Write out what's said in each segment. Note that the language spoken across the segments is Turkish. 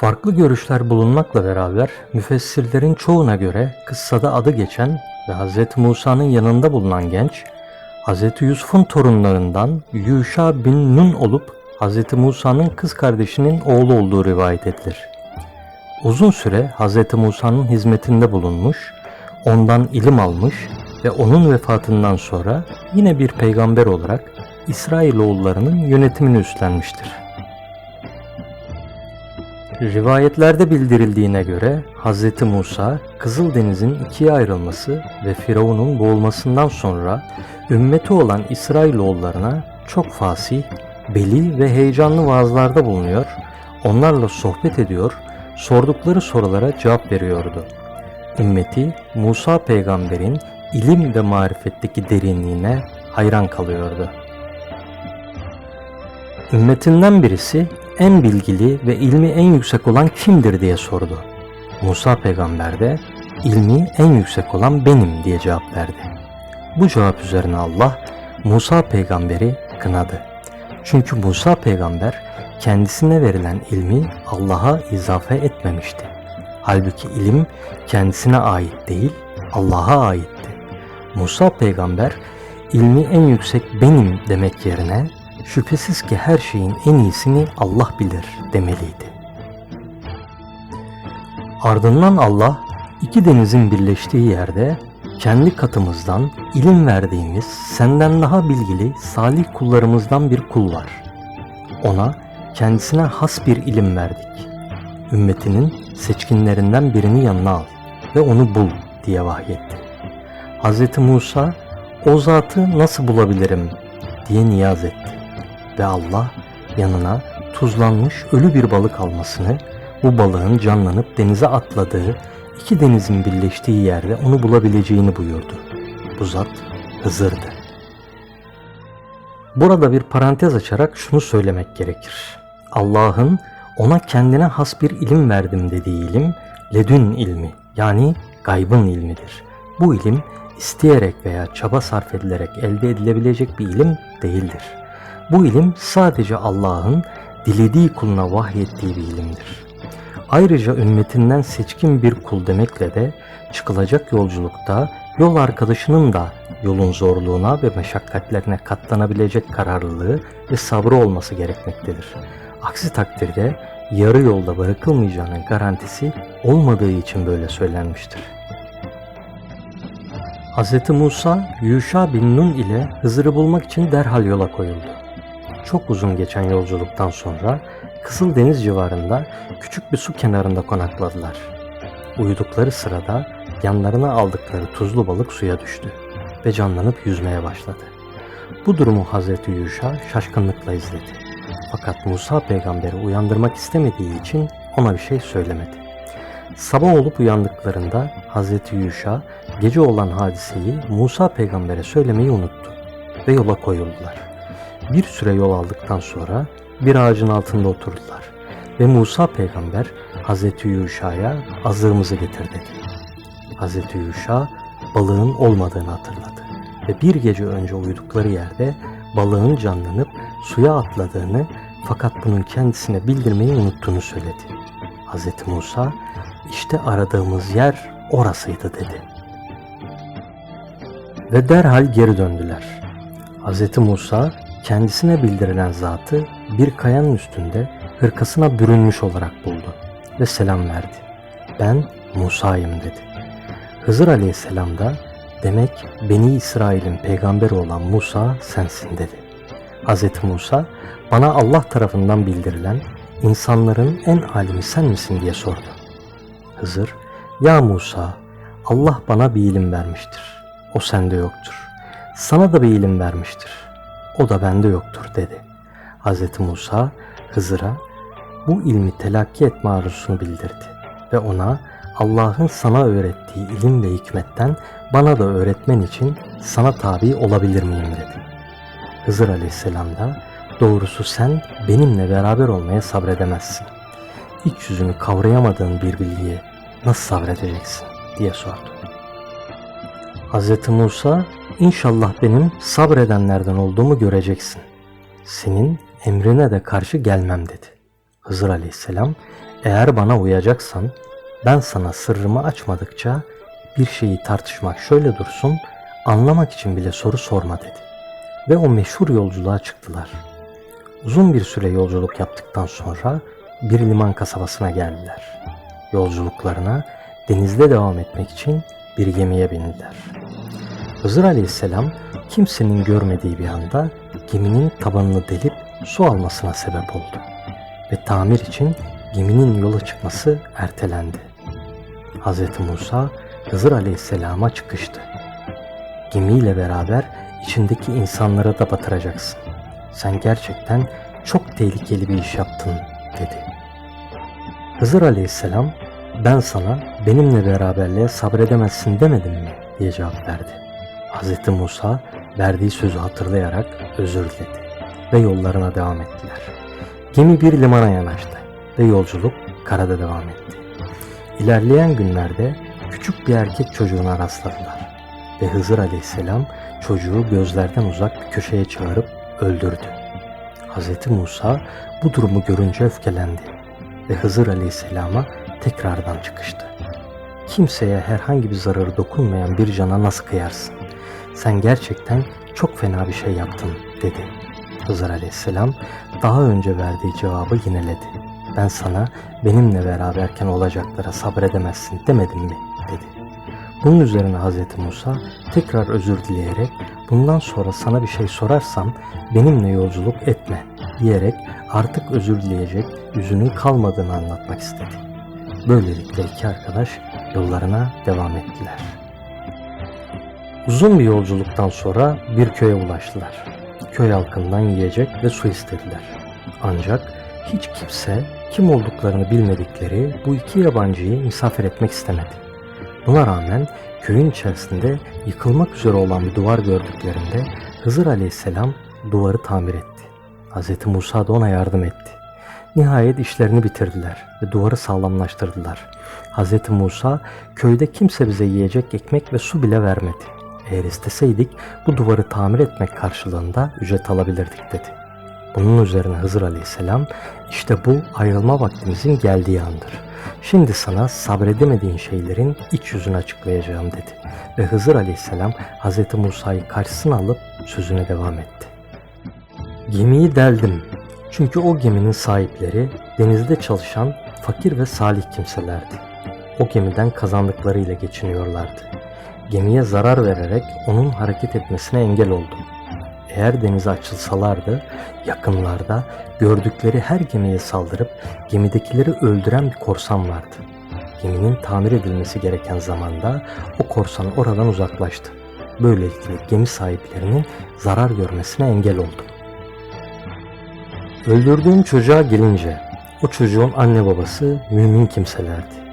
Farklı görüşler bulunmakla beraber müfessirlerin çoğuna göre kıssada adı geçen ve Hz. Musa'nın yanında bulunan genç Hz. Yusuf'un torunlarından Yuşa bin Nun olup Hz. Musa'nın kız kardeşinin oğlu olduğu rivayet edilir. Uzun süre Hz. Musa'nın hizmetinde bulunmuş, ondan ilim almış ve onun vefatından sonra yine bir peygamber olarak İsrailoğullarının yönetimini üstlenmiştir. Rivayetlerde bildirildiğine göre Hz. Musa, Kızıldeniz'in ikiye ayrılması ve Firavun'un boğulmasından sonra ümmeti olan İsrailoğullarına çok fasih, beli ve heyecanlı vaazlarda bulunuyor, onlarla sohbet ediyor, sordukları sorulara cevap veriyordu. Ümmeti Musa peygamberin ilim ve marifetteki derinliğine hayran kalıyordu. Ümmetinden birisi en bilgili ve ilmi en yüksek olan kimdir diye sordu. Musa peygamber de ilmi en yüksek olan benim diye cevap verdi. Bu cevap üzerine Allah Musa peygamberi kınadı. Çünkü Musa peygamber kendisine verilen ilmi Allah'a izafe etmemişti. Halbuki ilim kendisine ait değil, Allah'a aitti. Musa peygamber ilmi en yüksek benim demek yerine şüphesiz ki her şeyin en iyisini Allah bilir demeliydi. Ardından Allah iki denizin birleştiği yerde kendi katımızdan ilim verdiğimiz senden daha bilgili salih kullarımızdan bir kul var. Ona kendisine has bir ilim verdik. Ümmetinin seçkinlerinden birini yanına al ve onu bul diye vahyetti. Hz. Musa o zatı nasıl bulabilirim diye niyaz etti ve Allah yanına tuzlanmış ölü bir balık almasını, bu balığın canlanıp denize atladığı, iki denizin birleştiği yerde onu bulabileceğini buyurdu. Bu zat Hızır'dı. Burada bir parantez açarak şunu söylemek gerekir. Allah'ın ona kendine has bir ilim verdim dediği ilim, ledün ilmi yani gaybın ilmidir. Bu ilim isteyerek veya çaba sarf edilerek elde edilebilecek bir ilim değildir. Bu ilim sadece Allah'ın dilediği kuluna vahyettiği bir ilimdir. Ayrıca ümmetinden seçkin bir kul demekle de çıkılacak yolculukta yol arkadaşının da yolun zorluğuna ve meşakkatlerine katlanabilecek kararlılığı ve sabrı olması gerekmektedir. Aksi takdirde yarı yolda bırakılmayacağının garantisi olmadığı için böyle söylenmiştir. Hz. Musa, Yuşa bin Nun ile Hızır'ı bulmak için derhal yola koyuldu. Çok uzun geçen yolculuktan sonra Kızıldeniz civarında küçük bir su kenarında konakladılar. Uyudukları sırada yanlarına aldıkları tuzlu balık suya düştü ve canlanıp yüzmeye başladı. Bu durumu Hazreti Yuşa şaşkınlıkla izledi. Fakat Musa peygamberi uyandırmak istemediği için ona bir şey söylemedi. Sabah olup uyandıklarında Hazreti Yuşa gece olan hadiseyi Musa peygambere söylemeyi unuttu ve yola koyuldular. Bir süre yol aldıktan sonra bir ağacın altında oturdular ve Musa peygamber Hazreti Yuşa'ya azığımızı getir dedi. Hazreti Yuşa balığın olmadığını hatırladı ve bir gece önce uyudukları yerde balığın canlanıp suya atladığını fakat bunun kendisine bildirmeyi unuttuğunu söyledi. Hazreti Musa işte aradığımız yer orasıydı dedi. Ve derhal geri döndüler. Hazreti Musa kendisine bildirilen zatı bir kayanın üstünde hırkasına bürünmüş olarak buldu ve selam verdi. Ben Musa'yım dedi. Hızır aleyhisselam da demek Beni İsrail'in peygamberi olan Musa sensin dedi. Hz. Musa bana Allah tarafından bildirilen insanların en alimi sen misin diye sordu. Hızır ya Musa Allah bana bir ilim vermiştir. O sende yoktur. Sana da bir ilim vermiştir. O da bende yoktur dedi. Hz. Musa Hızır'a bu ilmi telakki etme arzusunu bildirdi ve ona Allah'ın sana öğrettiği ilim ve hikmetten bana da öğretmen için sana tabi olabilir miyim dedi. Hızır aleyhisselam da doğrusu sen benimle beraber olmaya sabredemezsin. İç yüzünü kavrayamadığın bir bilgiye nasıl sabredeceksin diye sordu. Hz. Musa inşallah benim sabredenlerden olduğumu göreceksin. Senin emrine de karşı gelmem dedi. Hızır aleyhisselam Eğer bana uyacaksan ben sana sırrımı açmadıkça bir şeyi tartışmak şöyle dursun anlamak için bile soru sorma dedi. Ve o meşhur yolculuğa çıktılar. Uzun bir süre yolculuk yaptıktan sonra bir liman kasabasına geldiler. Yolculuklarına denizde devam etmek için bir gemiye bindiler. Hızır Aleyhisselam kimsenin görmediği bir anda geminin tabanını delip su almasına sebep oldu ve tamir için geminin yola çıkması ertelendi. Hz. Musa Hızır Aleyhisselam'a çıkıştı. Gemiyle beraber içindeki insanlara da batıracaksın. Sen gerçekten çok tehlikeli bir iş yaptın dedi. Hızır Aleyhisselam ben sana benimle beraberliğe sabredemezsin demedim mi diye cevap verdi. Hz. Musa verdiği sözü hatırlayarak özür diledi ve yollarına devam ettiler. Gemi bir limana yanaştı ve yolculuk karada devam etti. İlerleyen günlerde küçük bir erkek çocuğuna rastladılar ve Hızır Aleyhisselam çocuğu gözlerden uzak bir köşeye çağırıp öldürdü. Hz. Musa bu durumu görünce öfkelendi ve Hızır Aleyhisselam'a tekrardan çıkıştı. Kimseye herhangi bir zararı dokunmayan bir cana nasıl kıyarsın? Sen gerçekten çok fena bir şey yaptın dedi. Hızır Aleyhisselam daha önce verdiği cevabı yineledi. Ben sana benimle beraberken olacaklara sabredemezsin demedim mi dedi. Bunun üzerine Hz. Musa tekrar özür dileyerek bundan sonra sana bir şey sorarsam benimle yolculuk etme diyerek artık özür dileyecek yüzünün kalmadığını anlatmak istedi. Böylelikle iki arkadaş yollarına devam ettiler. Uzun bir yolculuktan sonra bir köye ulaştılar. Köy halkından yiyecek ve su istediler. Ancak hiç kimse kim olduklarını bilmedikleri bu iki yabancıyı misafir etmek istemedi. Buna rağmen köyün içerisinde yıkılmak üzere olan bir duvar gördüklerinde Hızır Aleyhisselam duvarı tamir etti. Hz. Musa da ona yardım etti. Nihayet işlerini bitirdiler ve duvarı sağlamlaştırdılar. Hz. Musa köyde kimse bize yiyecek ekmek ve su bile vermedi. Eğer isteseydik bu duvarı tamir etmek karşılığında ücret alabilirdik dedi. Bunun üzerine Hızır Aleyhisselam işte bu ayrılma vaktimizin geldiği andır. Şimdi sana sabredemediğin şeylerin iç yüzünü açıklayacağım dedi. Ve Hızır Aleyhisselam Hz. Musa'yı karşısına alıp sözüne devam etti. Gemiyi deldim. Çünkü o geminin sahipleri denizde çalışan fakir ve salih kimselerdi. O gemiden kazandıklarıyla geçiniyorlardı. Gemiye zarar vererek onun hareket etmesine engel oldum. Eğer denize açılsalardı yakınlarda gördükleri her gemiye saldırıp gemidekileri öldüren bir korsan vardı. Geminin tamir edilmesi gereken zamanda o korsan oradan uzaklaştı. Böylelikle gemi sahiplerinin zarar görmesine engel oldum. Öldürdüğüm çocuğa gelince o çocuğun anne babası mümin kimselerdi.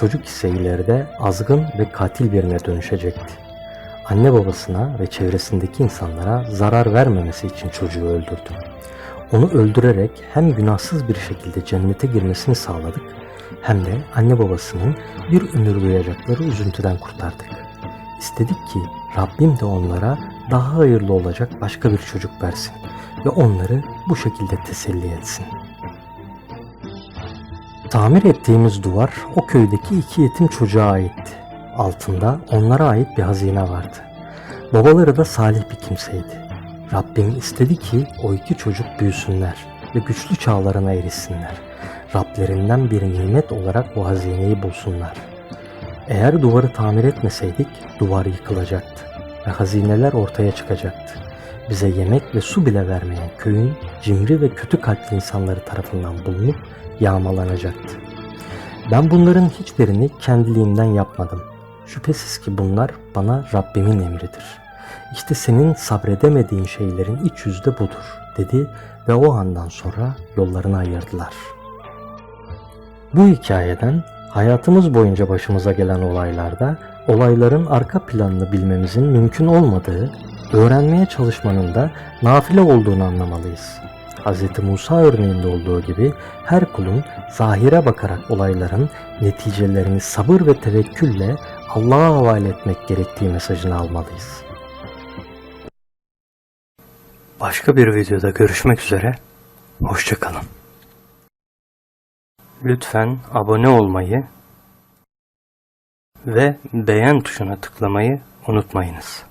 Çocuk ise ileride azgın ve katil birine dönüşecekti. Anne babasına ve çevresindeki insanlara zarar vermemesi için çocuğu öldürdüm. Onu öldürerek hem günahsız bir şekilde cennete girmesini sağladık hem de anne babasının bir ömür duyacakları üzüntüden kurtardık. İstedik ki Rabbim de onlara daha hayırlı olacak başka bir çocuk versin ve onları bu şekilde teselli etsin. Tamir ettiğimiz duvar o köydeki iki yetim çocuğa aitti. Altında onlara ait bir hazine vardı. Babaları da salih bir kimseydi. Rabbim istedi ki o iki çocuk büyüsünler ve güçlü çağlarına erişsinler. Rablerinden bir nimet olarak bu hazineyi bulsunlar. Eğer duvarı tamir etmeseydik duvar yıkılacaktı ve hazineler ortaya çıkacaktı. Bize yemek ve su bile vermeyen köyün cimri ve kötü kalpli insanları tarafından bulunup yağmalanacaktı. Ben bunların hiçbirini kendiliğimden yapmadım. Şüphesiz ki bunlar bana Rabbimin emridir. İşte senin sabredemediğin şeylerin iç yüzü de budur dedi ve o andan sonra yollarını ayırdılar. Bu hikayeden hayatımız boyunca başımıza gelen olaylarda olayların arka planını bilmemizin mümkün olmadığı, öğrenmeye çalışmanın da nafile olduğunu anlamalıyız. Hz. Musa örneğinde olduğu gibi her kulun zahire bakarak olayların neticelerini sabır ve tevekkülle Allah'a havale etmek gerektiği mesajını almalıyız. Başka bir videoda görüşmek üzere, hoşçakalın. Lütfen abone olmayı ve beğen tuşuna tıklamayı unutmayınız.